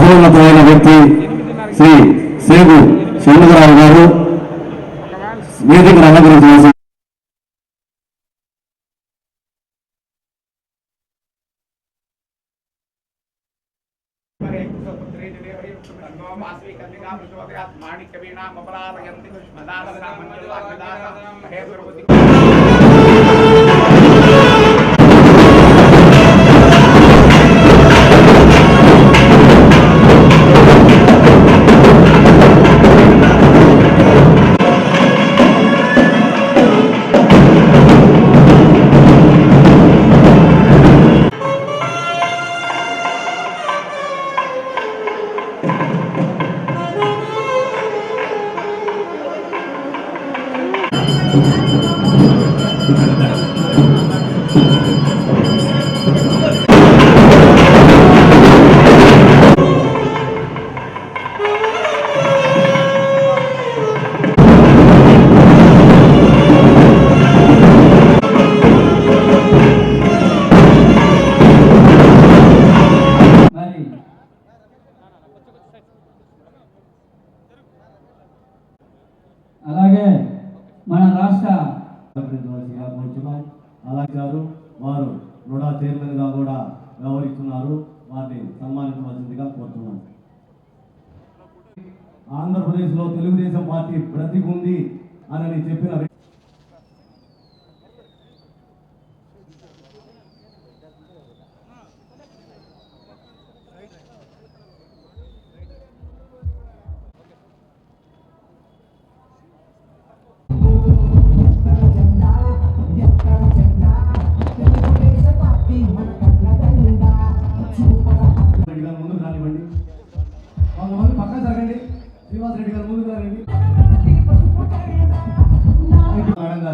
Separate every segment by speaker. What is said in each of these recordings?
Speaker 1: మహోన్నతమైన వ్యక్తి శ్రీ సేగు శివరావు గారు. వేదికను అలంకరించవలసి
Speaker 2: మాణిక్యవీణామపరాధయంతి
Speaker 3: అలాగే మన రాష్ట్ర
Speaker 1: అలంకరించవలసిగా అలాగే గారు వారు రుడా చైర్మన్గా కూడా వ్యవహరిస్తున్నారు. వారిని సన్మానించవలసిందిగా కోరుతున్నాను ఆంధ్రప్రదేశ్లో తెలుగుదేశం పార్టీ బ్రతికుంది అని చెప్పిన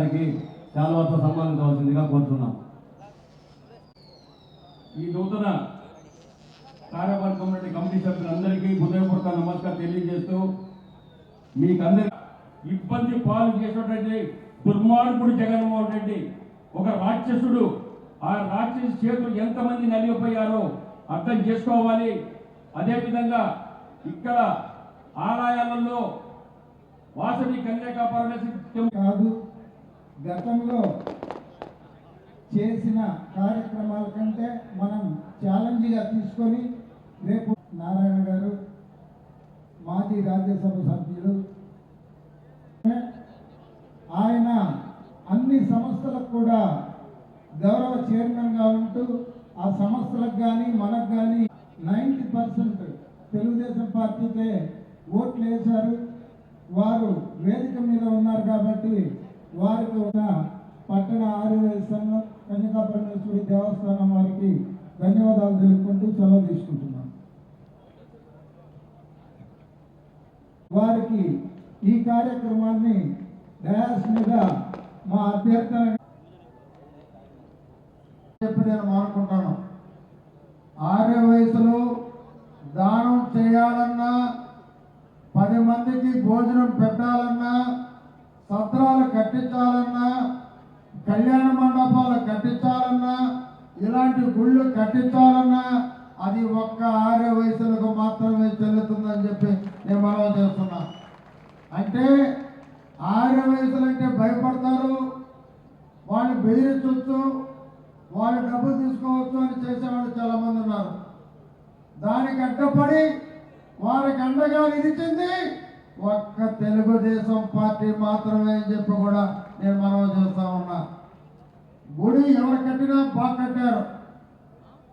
Speaker 1: మేడం గారికి శాల్వాతో సన్మానించవలసిందిగా కోరుతున్నాం.
Speaker 4: ఈ నూతన కార్యవర్గం నుండి కమిటీ సభ్యులందరికీ హృదయపూర్వక నమస్కారం తెలియజేస్తూ మీకందరి ఇబ్బంది పాలు చేసినటువంటి దుర్మార్గుడు జగన్మోహన్ రెడ్డి ఒక రాక్షసుడు ఆ రాక్షసు చేతులు ఎంతమంది నలిగిపోయారో అర్థం చేసుకోవాలి. అదేవిధంగా ఇక్కడ ఆలయాలలో వాసవి కన్యాకా పరమేశ్వరి
Speaker 5: కాదు. గతంలో చేసిన కార్యక్రమాల కంటే మనం ఛాలెంజ్గా తీసుకొని రేపు నారాయణ గారు మాజీ రాజ్యసభ సభ్యులు ఆయన అన్ని సంస్థలకు కూడా గౌరవ చైర్మన్గా ఉంటూ ఆ సంస్థలకు కానీ మనకు కానీ నైంటీ పర్సెంట్ తెలుగుదేశం పార్టీకే ఓట్లు వేశారు. వారు వేదిక మీద ఉన్నారు కాబట్టి వారికి ఉన్న పట్టణ ఆర్యవైశ్య సంఘం కన్యకా పరమేశ్వరి దేవస్థానం వారికి ధన్యవాదాలు తెలుపుకుంటూ సెలవు తీసుకుంటున్నాం వారికి ఈ కార్యక్రమాన్ని డయాస్ మీద మా అభ్యర్థన చెప్పి నేను మానుకుంటాను. ఆర్య వయసులో కట్టించాలన్నా కళ్యాణ మండపాలు కట్టించాలన్నా ఇలాంటి గుళ్ళు కట్టించాలన్నా అది ఒక్క ఆరే వయసులకు మాత్రమే చెల్లుతుందని చెప్పి నేను మనవి చేస్తున్నా. అంటే ఆరే వయసులంటే భయపడతారు వాళ్ళు బెదిరించవచ్చు వాళ్ళు డబ్బు తీసుకోవచ్చు అని చేసేవాళ్ళు చాలామంది ఉన్నారు. దానికి అడ్డపడి వారికి అండగా నిలిచింది ఒక్క తెలుగుదేశం పార్టీ మాత్రమే అని చెప్పి కూడా నేను మనవి చేస్తా ఉన్నా. గుడి ఎవరు కట్టినా బాగా కట్టారు.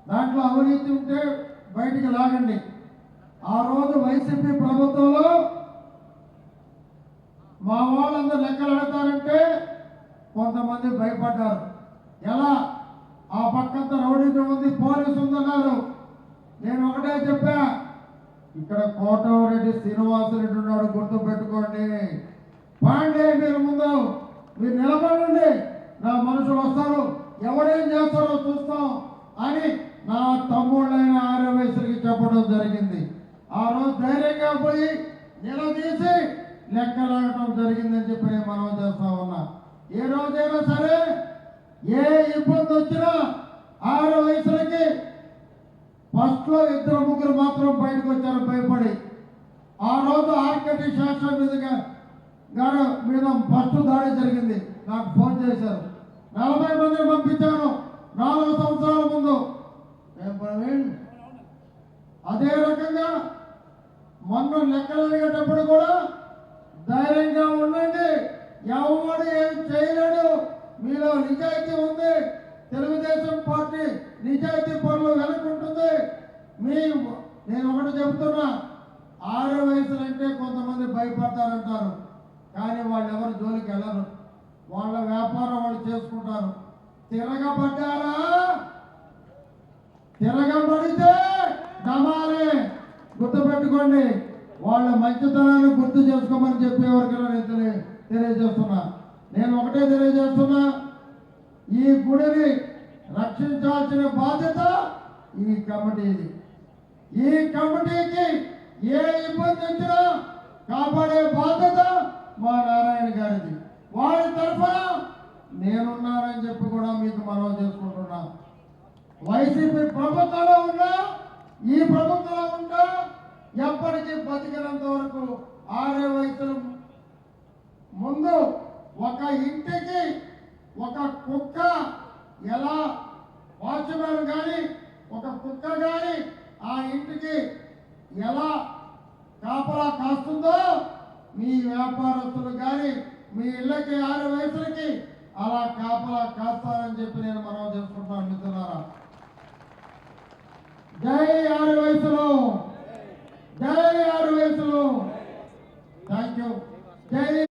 Speaker 5: దాంట్లో అవినీతి ఉంటే బయటికి లాగండి. ఆ రోజు వైసీపీ ప్రభుత్వంలో మా వాళ్ళందరూ లెక్కలు అడతారంటే కొంతమంది భయపడ్డారు. ఎలా? ఆ పక్కంతా రౌడీ ఉంది పోలీసు ఉందన్నారు నేను ఒకటే చెప్పా ఇక్కడ కోటరెడ్డి శ్రీనివాసరెడ్డి ఉన్నాడు గుర్తు పెట్టుకోండి. పాండే మీరు ముందు మీరు నిలబడండి. నా మనుషులు వస్తారు. ఎవరేం చేస్తారో చూస్తాం. అని నా తమ్ముళ్ళైన ఆర్య వయసులకి చెప్పడం జరిగింది. ఆ రోజు ధైర్యంగా పోయి నిలదీసి లెక్కలాడటం జరిగిందని చెప్పి నేను మనం చేస్తా ఉన్నా. ఏ రోజైనా సరే ఏ ఇబ్బంది వచ్చినా ఆరు వయసులకి ఫస్ట్లో ఇద్దరు ముగ్గురు మాత్రం బయటకు వచ్చారు భయపడి. ఆ రోజు ఆర్కెటి శాస్త్ర మీదుగా గారు మీద ఫస్ట్ దాడి జరిగింది. నాకు ఫోన్ చేశారు. నలభై మందిని పంపించాను. నాలుగు సంవత్సరాల ముందు. ప్రవీణ్ అదే రకంగా మొన్న లెక్కలు అడిగేటప్పుడు కూడా ధైర్యంగా ఉండండి. ఎవడు ఏం చేయలేడు. మీలో నిజాయితీ ఉంది. తెలుగుదేశం పార్టీ నిజాయితీ పనులు వెనుకుంటుంది మీ నేను ఒకటి చెప్తున్నా ఆరు వయసులంటే కొంతమంది భయపడతారంటారు. కానీ వాళ్ళు ఎవరు జోలికి వెళ్ళరు. వాళ్ళ వ్యాపారం వాళ్ళు చేసుకుంటారు. తిరగబడ్డారా? తిరగబడితే నమాలే గుర్తుపెట్టుకోండి వాళ్ళ మంచితనాన్ని గుర్తు చేసుకోమని చెప్పే నేను తెలియ తెలియజేస్తున్నా. నేను ఒకటే తెలియజేస్తున్నా ఈ గుడిని రక్షించాల్సిన బాధ్యత ఈ కమిటీది. ఈ కమిటీకి ఏ ఇబ్బంది వచ్చినా కాపాడే బాధ్యత మా నారాయణ గారిది. వారి తరఫున నేనున్నానని చెప్పి కూడా మీకు మనం చేసుకుంటున్నా. వైసీపీ ప్రభుత్వంలో ఉన్నా ఈ ప్రభుత్వంలో ఉన్నా ఎప్పటికీ బతికినంత వరకు ఆరే వయసులు ముందు ఒక ఇంటికి ఒక కుక్క ఎలా వాచ్మెన్ కానీ ఒక కుక్క కానీ ఆ ఇంటికి ఎలా కాపలా కాస్తుందో మీ వ్యాపారస్తులు కానీ మీ ఇళ్ళకి ఆరు వయసులకి అలా కాపలా కాస్తారని చెప్పి నేను మనం చేసుకుంటాను మిత్రులారా. జై ఆరు వయసులు. జై ఆరు వయసులు. థ్యాంక్ యూ జై